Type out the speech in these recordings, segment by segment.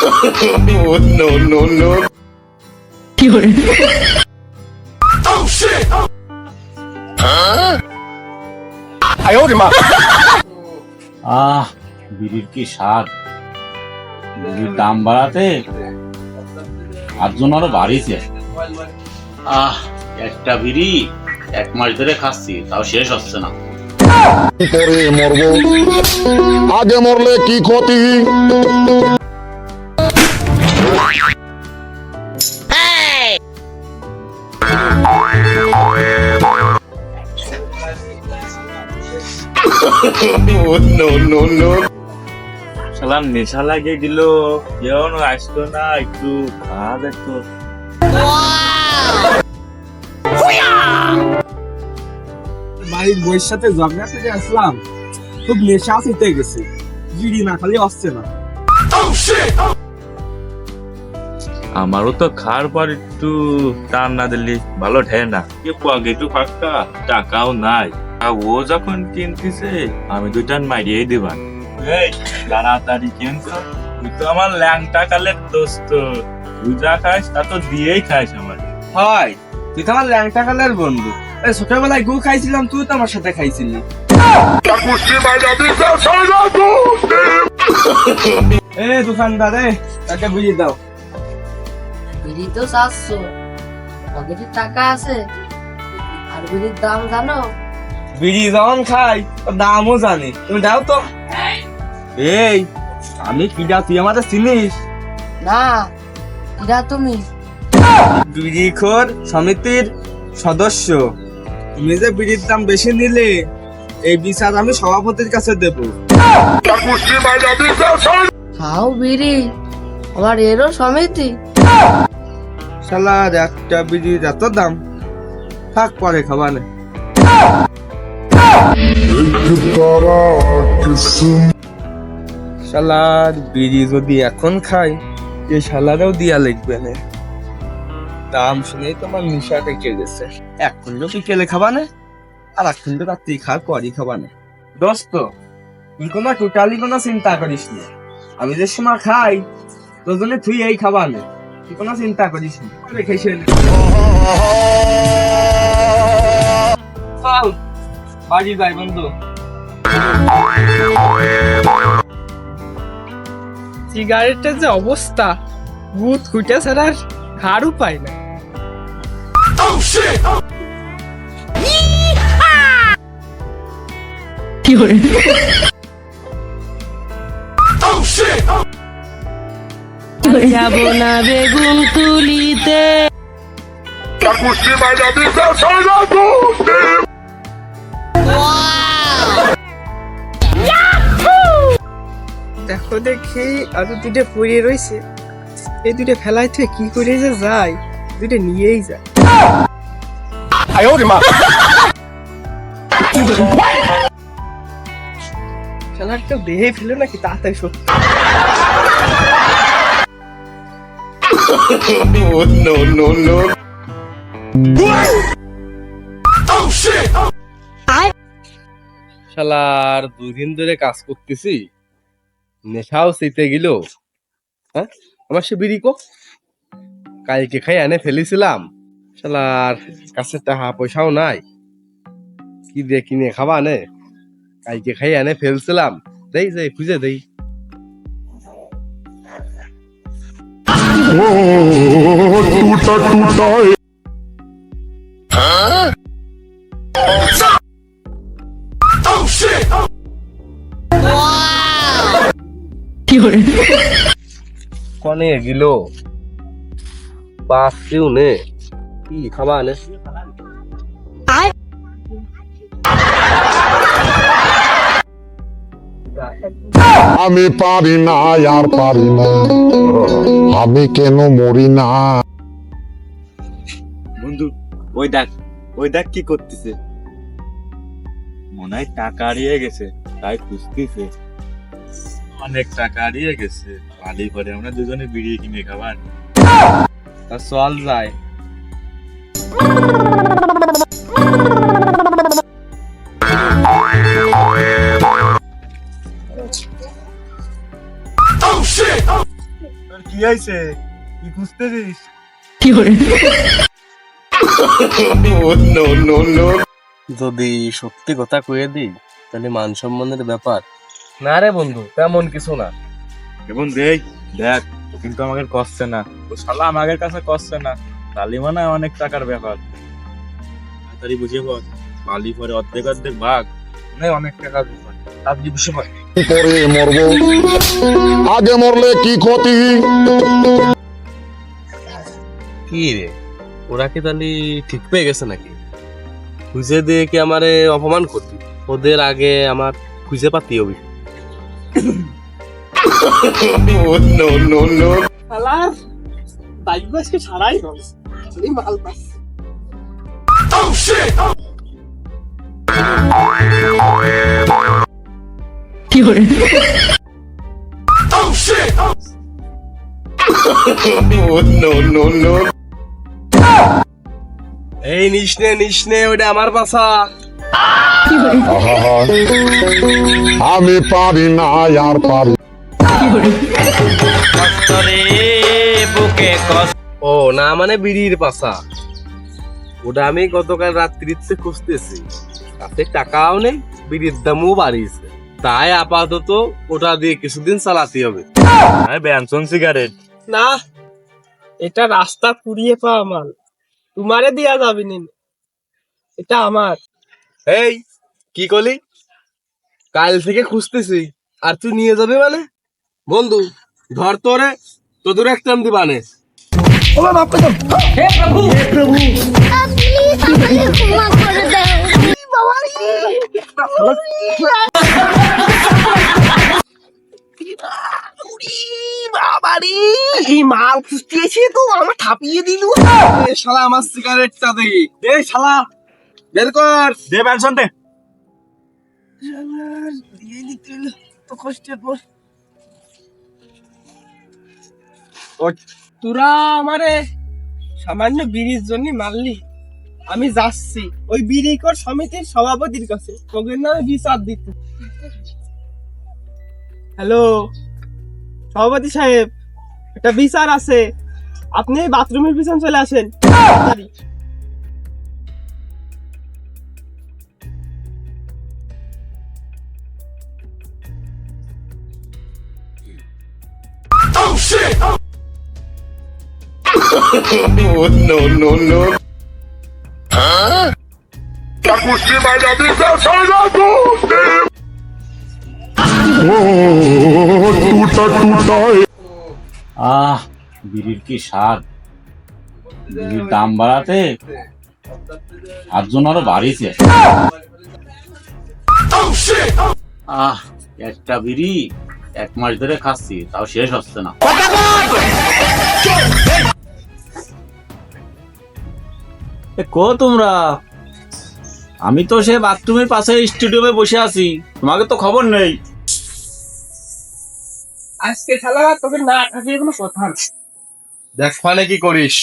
No no no কি করে আহ বিড়ির কি স্বাদ বিড়ির দাম বাড়াতে আর জন্য আরও বাড়িয়েছে আহ একটা বিড়ি এক মাস ধরে খাচ্ছি তাও শেষ হচ্ছে না পরে মরবো? আগে মরলে কি ক্ষতি? No no no. সালাম নেশা লাগিয়ে দিল। কেউ আসতো না একটু খাওয়া দেখতো বাড়ির বইয়ের সাথে ঝগড়া থেকে আসলাম। খুব নেশা আসিতে গেছে। বিড়ি না খালি আসছে না। আমারও তো খাওয়ার পর একটু টান না দিলি ভালো ঠেয় না। কে পকেটু ফাঁকা টাকাও নাই। আর ও যখন কিনতেছে আমি দুটান মারিয়েই দিবা এই তাড়াতাড়ি কিনছ? তুই তো আমার ল্যাংটা কালের দোস্ত। তুই যা খাস তা তো দিয়েই খাস আমার। হয় তুই তো আমার ল্যাংটা কালের বন্ধু। এই ছোটবেলায় গু খাইছিলাম তুই তো আমার সাথে খাইছিলি। এ দোকানদার এ তাকে বুঝিয়ে দাও। বিড়ি তো চারশো পকেটে টাকা আছে। আর বিড়ির দাম জানো? বিড়ি যখন খাই দামও জানি। তুমি দাও তো। এই আমি কিডা তুই আমাদের চিনিস? না এরা তুমি। বিড়িখোর সমিতির সদস্য। তুমি যে বিড়ির দাম বেশি নিলে এই বিচার আমি সভাপতির কাছে দেব। খাও বিড়ি আবার এরও সমিতি। শালার একটা বিড়ির এত দাম। থাক পরে খাবানে শালার বিড়ি যদি এখন খাই, এ শালারেও দিয়া লিখবে না। দাম শুনেই তোমার নিশা টেকে গেছে। এক কুন্ড বিকেলে খাবানে আর এক কুন্ড রাত্রি খাওয়ার পরই খাবানে দোস্ত, তুই কোনো টোটালি কোনো চিন্তা করিস না। আমি যে সময় খাই তোর জন্য তুই এই খাবানে তুই কোনো চিন্তা করিস না। রেখেছেন চল, বাড়ি যাই বন্ধু। সিগারেটের যে অবস্থা ভূত খুঁটে ছাড়ার ঘাড়ও পায় না 有人，যাব না বেগুন তুলিতে। তো দেখি আর দুটো পড়ে রয়েছে এই দুটো ফেলাই কি করে যে যায়? দুটো নিয়েই যায়। খেলার কেউ দেহে ফেলো নাকি তাড়াতাড়ি সত্যি no, no, শালার দুদিন ধরে কাজ করতেছি। নেশাও সেতে গেল হ্যাঁ আমার সে বিড়ি কো কালকে খাই এনে ফেলেছিলাম শালার কাছে টাকা পয়সাও নাই কি দিয়ে কিনে খাবা নে কালকে খাই এনে ফেলছিলাম দেই যাই খুঁজে দেই ও টুটা কনে গেল? পাঁচটিও নে। কি খাবা নে? আমি পারি না আর পারি না। আমি কেন মরি না? বন্ধু ওই দেখ ওই দেখ কি করতেছে। মনে হয় টাকা হারিয়ে গেছে তাই খুঁজতেছে। অনেক টাকা হারিয়ে গেছে। পালি করে আমরা দুজনে বিড়িয়ে কিনে খাবার। তা চল যায় কি হয়েছে? কি খুঁজতেছিস. যদি সত্যি কথা কয়ে দিই তাহলে মান সম্মানের ব্যাপার। না রে বন্ধু তেমন কিছু না। এবং দেই দেখ কিন্তু আমাকে কষছে না। ও শালা আমাদের কাছে কষছে না। তালি মানে অনেক টাকার ব্যাপার। তাড়াতাড়ি বুঝিয়ে বল বালি পরে অর্ধেক অর্ধেক ভাগ। মানে অনেক টাকা ব্যাপার বিষয় হয় কি করে মরবো? আগে মরলে কি ক্ষতি? কি রে ওরা কি তাহলে ঠিক পেয়ে গেছে নাকি? খুঁজে দিয়ে কি আমারে অপমান করবি ওদের আগে আমার খুঁজে পাতি হবি Oh, no, no, no. fiore, Oh, no, no, no. এই নিসনে নিসনে ওটা আমার বাসা আমি পারি না আর পারি ও না মানে বিড়ির পাশা ওটা আমি গতকাল রাত্রিতে খুঁজতেছি। তাতে টাকাও নেই বিড়ির দামও বাড়িয়েছে। তাই আপাতত ওটা দিয়ে কিছুদিন চালাতে হবে। হ্যাঁ সিগারেট না এটা রাস্তা কুড়িয়ে পাওয়া মাল। তোমারে দেয়া যাবে না এটা আমার। এই কি করলি কাল থেকে খুঁজতেছি আর তুই নিয়ে যাবে মানে? বন্ধু ধর তোরে তোদের একটা দিবানে। এই মাল খুঁজতে এসে তো আমার থাপিয়ে দিল। এ শালা আমার সিগারেটটা দেখি দে। শালা বের কর দে ব্যানসন দে। তো কষ্টের পর তোরা আমারে সামান্য বিড়ির জন্য মারলি। আমি যাচ্ছি। ওই বিড়িকর সমিতির সভাপতির কাছে। তোদের নামে বিচার দিতে। হ্যালো? সভাপতি সাহেব একটা বিচার আছে। আপনি বাথরুমের পিছন চলে আসেন। তাড়াতাড়ি। Oh, no, no, no. ও টুটা টুটা আহ বিড়ির কি স্বাদ? বিড়ির দাম বাড়াতে আটজন আরও বাড়িয়েছে আহ একটা বিড়ি? এক মাস ধরে খাচ্ছি তাও শেষ হচ্ছে না। কো তোমরা? আমি তো সে বাথরুমের পাশে স্টুডিয়ামে বসে আছি তোমাকে তো খবর নেই। আজকে খেলা তোকে না থাকিয়ে কোনো কথা না দেখ ফানে কি করিস?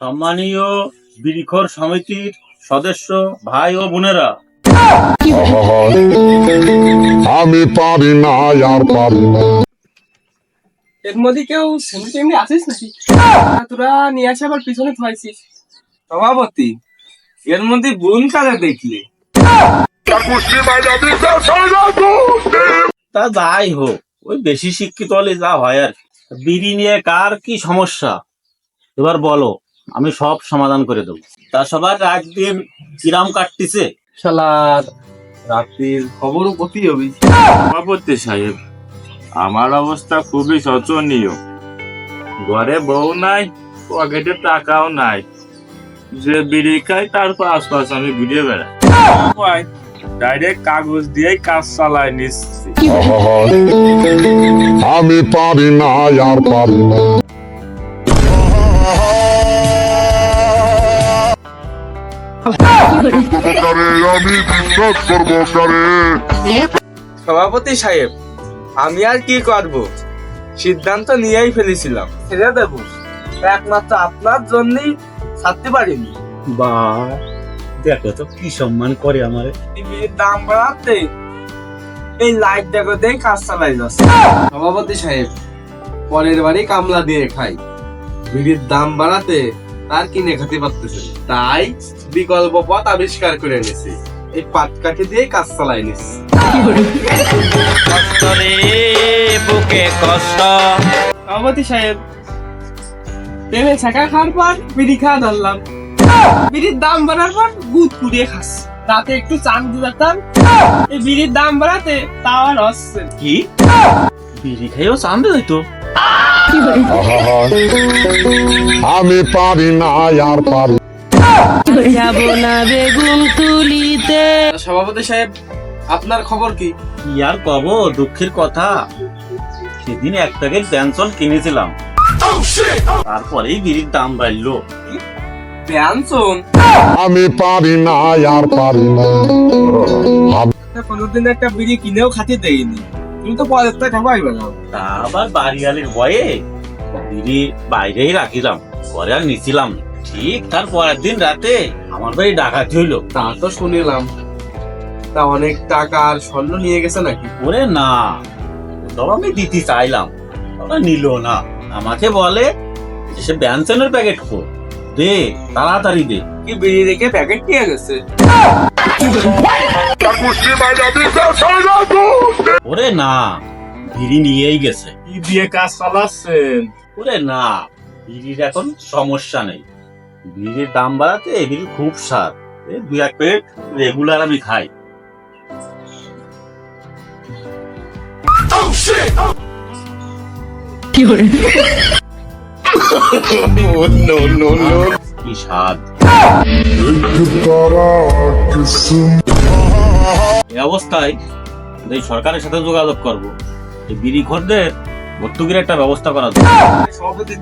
সম্মানীয় বিড়িখোর সমিতির সদস্য ভাই ও বোনেরা। আমি পারি না আর পারি না। এর মধ্যে কেউ সেমনি আসিস নাকি? তোরা নিয়ে আসে আবার পিছনে থাইছিস সভাপতি এর মধ্যে বোন কারে দেখলে? তা যাই হোক ওই বেশি শিক্ষিত হলে যা হয় আর কি। বিড়ি নিয়ে কার কি সমস্যা? এবার বলো আমি সব সমাধান করে দেবো। তা সবার রাত দিন কিরাম কাটতিছে? শালার রাত্রির খবরও হবি সভাপতি সাহেব আমার অবস্থা খুবই শোচনীয়। ঘরে বউ নাই পকেটে টাকাও নাই। যে বিড়ি খাই তার পাশ পাশ আমি ঘুরে বেড়াই। ডাইরেক্ট কাগজ দিয়ে কাজ চালাই নিচ্ছি আমি পারি না আর পারি না। সভাপতি সাহেব আমি আর কি করব? সিদ্ধান্ত নিয়েই ফেলেছিলাম। ছেড়ে দেব। একমাত্র আপনার জন্যই ছাড়তে পারিনি। বা দেখো তো কি সম্মান করে আমার। দাম বাড়াতে এই লাইট দেখো দেখ কাজ চালাই যাচ্ছে। সভাপতি সাহেব পরের বাড়ি কামলা দিয়ে খাই। বিড়ির দাম বাড়াতে তার কিনে খেতে পারতেছে তাই বিকল্প পথ আবিষ্কার করে এনেছি। এই পাট কাঠি দিয়ে কাজ চালাই সভাপতি সাহেব তেলে ছাকা খাওয়ার পর বিড়ি খাওয়া ধরলাম। বিড়ির দাম বাড়ার পর গুদ কুড়িয়ে খাস। রাতে একটু চান দিতাম এই বিড়ির দাম বাড়াতে তাও আর হচ্ছে কি? বিড়ি খাইও চান্দে হইতো আমি পারি না আর পারি সভাপতি সাহেব আপনার খবর কি? কি আর কব দুঃখের কথা। সেদিন এক প্যাকেট পেন্সন কিনেছিলাম। তারপরেই বিড়ির দাম বাড়লো। ব্যঞ্জন আমি পারি না আর পারি না। কোনোদিন একটা বিড়ি কিনেও খাতে দেয়নি। তুমি তো পরের টা খাবাই না। তা আবার বাড়িয়ালের ভয়ে বিড়ি বাইরেই রাখিলাম পরে আর নিছিলাম না। ঠিক তার পরের দিন রাতে আমার বাড়ি ডাকাতি হইল। তা তো শুনিলাম। তা অনেক টাকা আর স্বর্ণ নিয়ে গেছে নাকি? ওরে না ওটাও আমি দিতে চাইলাম ওরা নিল না। আমাকে বলে যে সে ব্যঞ্জনের প্যাকেট খো দে তাড়াতাড়ি দে। কি বিড়ি রেখে প্যাকেট নিয়ে গেছে? ওরে না বিড়ি নিয়েই গেছে। কি দিয়ে কাজ চালাচ্ছেন? ওরে না বিড়ির এখন সমস্যা নেই। বিড়ির দাম বাড়াতে এই বিড়ি খুব স্বাদ এই দু এক প্লেট রেগুলার আমি খাই। কি এই অবস্থায় এই সরকারের সাথে যোগাযোগ করব। এই বিড়ি খোরদের ভর্তুকির একটা ব্যবস্থা করা দরকার। সভাপতি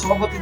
সভাপতি